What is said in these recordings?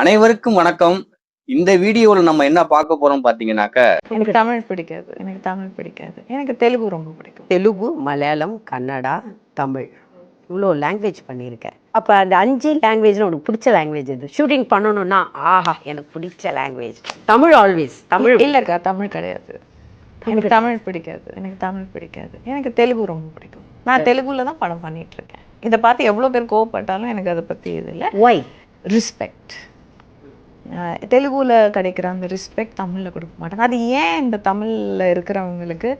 அனைவருக்கும் வணக்கம். இந்த வீடியோவில் நம்ம என்ன பார்க்க போறோம் பார்த்தீங்கன்னாக்க எனக்கு தமிழ் பிடிக்காது. எனக்கு தமிழ் பிடிக்காது. எனக்கு தெலுங்கு ரொம்ப பிடிக்கும். தெலுங்கு மலையாளம் கன்னடா தமிழ். இவ்வளோ லாங்குவேஜ் பண்ணியிருக்கேன். அப்போ அந்த அஞ்சு லாங்குவேஜில் உனக்கு பிடிச்ச லாங்குவேஜ் எது? ஷூட்டிங் பண்ணணும்னா ஆஹா எனக்கு பிடிச்ச லாங்குவேஜ் தமிழ் ஆல்வேஸ் தமிழ் இல்லைக்கா தமிழ் கிடையாது. எனக்கு தமிழ் பிடிக்காது. எனக்கு தமிழ் பிடிக்காது. எனக்கு தெலுங்கு ரொம்ப பிடிக்கும். நான் தெலுங்குல தான் படம் பண்ணிட்டு இருக்கேன். இதை பார்த்து எவ்வளோ பேர் கோவப்பட்டாலும் எனக்கு அதை பற்றி இது இல்லை. ஒய் ரெஸ்பெக்ட் தெலுங்குல கிடைக்கிற அந்த ரெஸ்பெக்ட் தமிழில் கொடுக்க மாட்டாங்க. அது ஏன் இந்த தமிழில் இருக்கிறவங்களுக்கு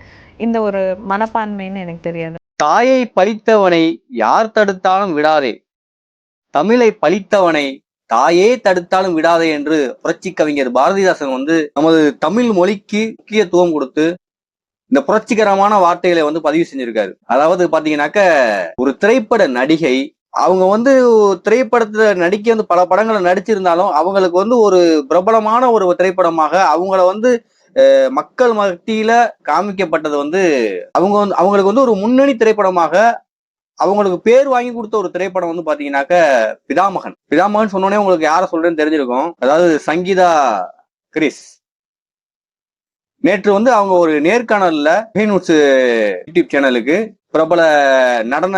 இந்த ஒரு மனப்பான்மைன்னு எனக்கு தெரியாது. தாயை பழித்தவனை யார் தடுத்தாலும் விடாதே. தமிழை பழித்தவனை தாயே தடுத்தாலும் விடாதே என்று புரட்சி கவிஞர் பாரதிதாசன் வந்து நமது தமிழ் மொழிக்கு முக்கியத்துவம் கொடுத்து இந்த புரட்சிகரமான வார்த்தைகளை வந்து பதிவு செஞ்சிருக்காரு. அதாவது பாத்தீங்கன்னாக்க ஒரு திரைப்பட நடிகை அவங்க வந்து திரைப்படத்துல நடிக்க வந்து பல படங்களை நடிச்சிருந்தாலும் அவங்களுக்கு வந்து ஒரு பிரபலமான ஒரு திரைப்படமாக அவங்கள வந்து மக்கள் மத்தியில காமிக்கப்பட்டது வந்து அவங்க வந்து அவங்களுக்கு வந்து ஒரு முன்னணி திரைப்படமாக அவங்களுக்கு பேர் வாங்கி கொடுத்த ஒரு திரைப்படம் வந்து பாத்தீங்கன்னாக்க பிதாமகன். பிதாமகன் சொன்னோடனே உங்களுக்கு யார சொல்றேன்னு தெரிஞ்சிருக்கும். அதாவது சங்கீதா கிரிஸ். நேற்று வந்து அவங்க ஒரு நேர்காணல்ல யூடியூப் சேனலுக்கு பிரபல நடன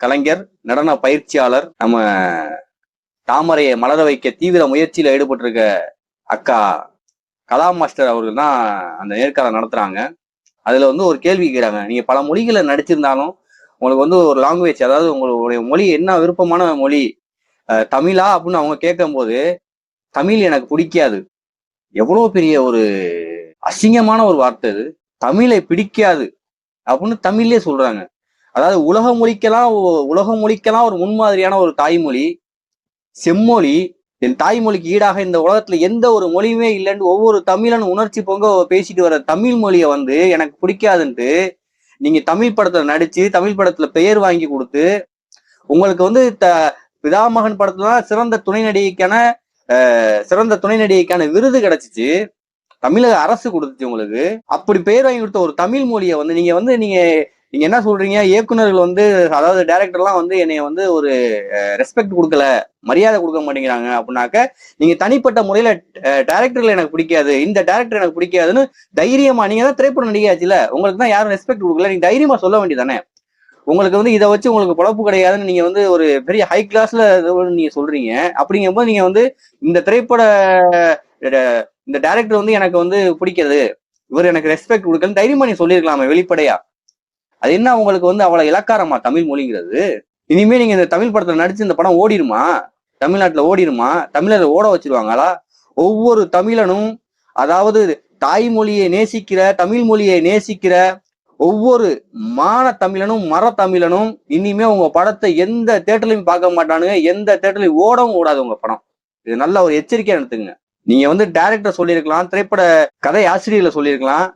கலைஞர் நடன பயிற்சியாளர் நம்ம தாமரையை மலர வைக்க தீவிர முயற்சியில ஈடுபட்டிருக்க அக்கா கலா மாஸ்டர் அவர்கள் தான் அந்த நேர்காணல் நடத்துறாங்க. அதுல வந்து ஒரு கேள்வி கேட்குறாங்க. நீங்க பல மொழிகளை நடிச்சிருந்தாலும் உங்களுக்கு வந்து ஒரு லாங்குவேஜ் அதாவது உங்களுடைய மொழி என்ன விருப்பமான மொழி தமிழா அப்படின்னு அவங்க கேட்கும்போது தமிழ் எனக்கு பிடிக்காது. எவ்வளோ பெரிய ஒரு அசிங்கமான ஒரு வார்த்தை இது தமிழை பிடிக்காது அப்படின்னு தமிழ்லேயே சொல்றாங்க. அதாவது உலக மொழிக்கெல்லாம் உலக மொழிக்கெல்லாம் ஒரு முன்மாதிரியான ஒரு தாய்மொழி செம்மொழி என் தாய்மொழிக்கு ஈடாக இந்த உலகத்துல எந்த ஒரு மொழியுமே இல்லைன்னு ஒவ்வொரு தமிழன் உணர்ச்சி பொங்க பேசிட்டு வர தமிழ் மொழியை வந்து எனக்கு பிடிக்காதுன்ட்டு நீங்க தமிழ் படத்துல நடிச்சு தமிழ் படத்துல பெயர் வாங்கி கொடுத்து உங்களுக்கு வந்து த பிதாமகன் படத்துல தான் சிறந்த துணை நடிகைக்கான சிறந்த துணை நடிகைக்கான விருது கிடைச்சிச்சு. தமிழக அரசு கொடுத்துச்சு உங்களுக்கு. அப்படி பெயர் வாங்கி கொடுத்த ஒரு தமிழ் மொழியை வந்து நீங்க வந்து நீங்க நீங்க என்ன சொல்றீங்க? இயக்குனர்கள் வந்து அதாவது டைரக்டர்லாம் வந்து என்னை வந்து ஒரு ரெஸ்பெக்ட் கொடுக்கல மரியாதை கொடுக்க மாட்டேங்கிறாங்க அப்படின்னாக்க நீங்க தனிப்பட்ட முறையில டைரக்டர்ல எனக்கு பிடிக்காது இந்த டைரக்டர் எனக்கு பிடிக்காதுன்னு தைரியமா நீங்க தான் திரைப்பட நடிகாச்சுல உங்களுக்கு தான் யாரும் ரெஸ்பெக்ட் கொடுக்கல நீங்க தைரியமா சொல்ல வேண்டியதானே உங்களுக்கு வந்து இதை வச்சு உங்களுக்கு பொழப்பு கிடையாதுன்னு நீங்க வந்து ஒரு பெரிய ஹை கிளாஸ்ல நீங்க சொல்றீங்க. அப்படிங்கும்போது நீங்க வந்து இந்த திரைப்பட இந்த டைரக்டர் வந்து எனக்கு வந்து பிடிக்காது. இவர் எனக்கு ரெஸ்பெக்ட் கொடுக்கலன்னு தைரியமா நீ சொல்லியிருக்கலாமே வெளிப்படையா. அது என்ன உங்களுக்கு வந்து அவ்வளவு இலக்காரமா தமிழ் மொழிங்கிறது? இனிமே நீங்க இந்த தமிழ் படத்துல நடிச்சு இந்த படம் ஓடிடுமா தமிழ்நாட்டுல ஓடிடுமா தமிழர் ஓட வச்சிருவாங்களா? ஒவ்வொரு தமிழனும் அதாவது தாய்மொழியை நேசிக்கிற தமிழ் மொழியை நேசிக்கிற ஒவ்வொரு மான தமிழனும் மர தமிழனும் இனிமே உங்க படத்தை எந்த தேட்டர்லையும் பார்க்க மாட்டானுங்க. எந்த தேட்டர்லையும் ஓடவும் ஓடாது உங்க படம். இது நல்ல ஒரு எச்சரிக்கையா நடத்துங்க நீங்க வந்து டைரக்டர் சொல்லியிருக்கலாம் திரைப்பட கதை ஆசிரியர்ல சொல்லியிருக்கலாம்.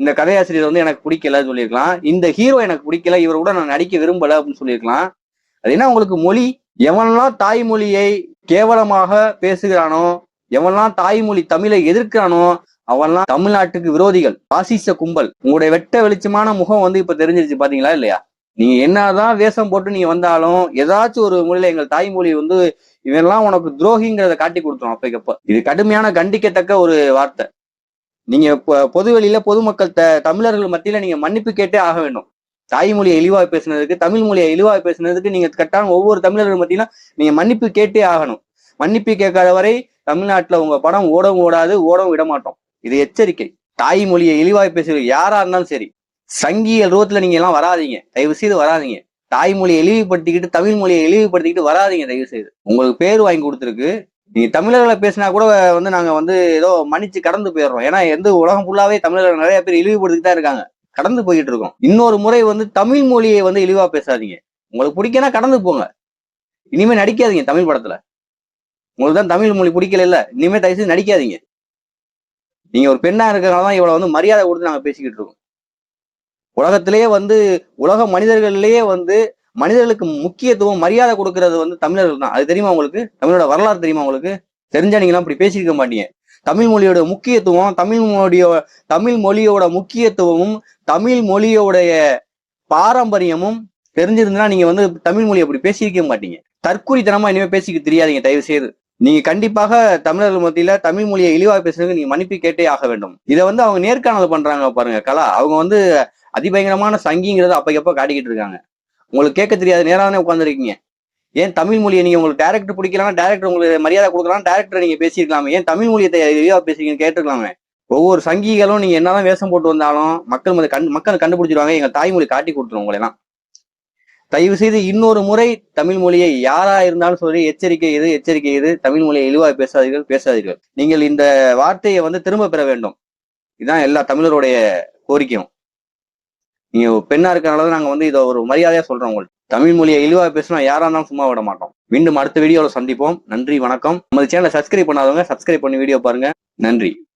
இந்த கதையாசிரியர் வந்து எனக்கு பிடிக்கல சொல்லியிருக்கலாம். இந்த ஹீரோ எனக்கு பிடிக்கல இவர் கூட நான் நடிக்க விரும்பல அப்படின்னு சொல்லியிருக்கலாம். அது என்ன? உங்களுக்கு மொழி. எவன்லாம் தாய்மொழியை கேவலமாக பேசுகிறானோ எவன்லாம் தாய்மொழி தமிழை எதிர்க்கிறானோ அவன்லாம் தமிழ்நாட்டுக்கு விரோதிகள் பாசிச கும்பல். உங்களுடைய வெட்ட வெளிச்சமான முகம் வந்து இப்ப தெரிஞ்சிருச்சு பாத்தீங்களா இல்லையா? நீங்க என்னதான் வேஷம் போட்டு நீங்க வந்தாலும் ஏதாச்சும் ஒரு மொழியில எங்கள் தாய்மொழி வந்து இவெல்லாம் உனக்கு துரோகிங்கிறத காட்டி கொடுத்துரும் அப்பக்கப்ப. இது கடுமையான கண்டிக்கத்தக்க ஒரு வார்த்தை. நீங்க பொதுவெளியில பொதுமக்கள் த தமிழர்கள் மத்தியில நீங்க மன்னிப்பு கேட்டே ஆக வேண்டும். தாய்மொழியை இழிவாக பேசுனதுக்கு தமிழ் மொழியை இழிவாக பேசுனதுக்கு நீங்க கட்டான ஒவ்வொரு தமிழர்கள் மத்தியில நீங்க மன்னிப்பு கேட்டே ஆகணும். மன்னிப்பு கேட்காத வரை தமிழ்நாட்டுல உங்க படம் ஓடவும் ஓடாது ஓடவும் விட மாட்டோம். இது எச்சரிக்கை. தாய்மொழியை இழிவாய் பேசுறது யாரா இருந்தாலும் சரி. சங்கியல் ரூபத்துல நீங்க எல்லாம் வராதீங்க. தயவு செய்து வராதீங்க தாய்மொழியை இழிவுபடுத்திக்கிட்டு தமிழ் மொழியை இழிவுபடுத்திக்கிட்டு வராதீங்க தயவு செய்து உங்களுக்கு பேர் வாங்கி கொடுத்துருக்கு. நீ தமிழர்களை பேசினா கூட வந்து நாங்க வந்து ஏதோ மன்னிச்சு கடந்து போயிடுறோம். ஏன்னா எந்த உலகம் ஃபுல்லாவே தமிழர்கள் நிறைய பேர் இழிவுபடுத்திட்டு தான் இருக்காங்க. கடந்து போயிட்டு இருக்கோம். இன்னொரு முறை வந்து தமிழ் மொழியை வந்து இழிவா பேசாதீங்க. உங்களுக்கு பிடிக்கனா கடந்து போங்க. இனிமே நடிக்காதீங்க தமிழ் படத்துல. உங்களுக்கு தான் தமிழ் மொழி பிடிக்கல இல்ல. இனிமே தயவு செய்து நடிக்காதீங்க. நீங்க ஒரு பெண்ணா இருக்கிறனால தான் இவ்வளவு வந்து மரியாதை கொடுத்து நாங்க பேசிக்கிட்டு இருக்கோம். உலகத்திலேயே வந்து உலக மனிதர்களிலேயே வந்து மனிதர்களுக்கு முக்கியத்துவம் மரியாதை கொடுக்கறது வந்து தமிழர்கள் தான். அது தெரியுமா உங்களுக்கு? தமிழோட வரலாறு தெரியுமா உங்களுக்கு? தெரிஞ்சா நீங்களாம் இப்படி பேசியிருக்க மாட்டீங்க. தமிழ் மொழியோட முக்கியத்துவம் தமிழ் மொழியோ தமிழ் மொழியோட முக்கியத்துவமும் தமிழ் மொழியோடைய பாரம்பரியமும் தெரிஞ்சிருந்தா நீங்க வந்து தமிழ் மொழி அப்படி பேசியிருக்க மாட்டீங்க. தற்கூரித்தனமா இனிமே பேசிக்க தெரியாதீங்க தயவு செய்து நீங்க கண்டிப்பாக தமிழர்கள் மத்தியில தமிழ் மொழியை இழிவா பேசுறதுக்கு நீங்க மன்னிப்பு கேட்டே ஆக வேண்டும். இதை வந்து அவங்க நேர்காணல் பண்றாங்க பாருங்க கலா. அவங்க வந்து அதிபயங்கரமான சங்கிங்கிறத அப்பக்கப்ப காட்டிக்கிட்டு இருக்காங்க. உங்களுக்கு கேட்க தெரியாது நேராக தானே உட்காந்துருக்கீங்க ஏன் தமிழ் மொழியை நீங்க உங்களுக்கு டேரக்டர் பிடிக்கலாம் டேரக்டர் உங்களுக்கு மரியாதை கொடுக்கலாம் டேரக்டர் நீங்க பேசியிருக்கலாமே. ஏன் தமிழ் மொழியை இழிவா பேசுறீங்கன்னு கேட்டிருக்கலாமே. ஒவ்வொரு சங்கிகளும் நீங்க என்னதான் வேஷம் போட்டு வந்தாலும் மக்கள் மத கண் மக்கள் கண்டுபிடிச்சிருவாங்க எங்க தாய்மொழி காட்டி கொடுத்துரும் உங்களெல்லாம் தயவு செய்து இன்னொரு முறை தமிழ் மொழியை யாரா இருந்தாலும் சொல்லி எச்சரிக்கை இது எச்சரிக்கை இது தமிழ் மொழியை இழிவாக பேசாதீர்கள் பேசாதீர்கள். நீங்கள் இந்த வார்த்தையை வந்து திரும்ப பெற வேண்டும். இதுதான் எல்லா தமிழருடைய கோரிக்கையும். நீங்க பெண்ணா இருக்கனால நாங்க வந்து இதை ஒரு மரியாதையா சொல்றோம் உங்களுக்கு தமிழ் மொழியை இழிவா பேசினா யாரா இருந்தாலும் சும்மா விட மாட்டோம். மீண்டும் அடுத்த வீடியோவில் சந்திப்போம். நன்றி வணக்கம். நம்ம சேனலை சப்ஸ்கிரைப் பண்ணாதவங்க சப்ஸ்கிரைப் பண்ணி வீடியோ பாருங்க. நன்றி.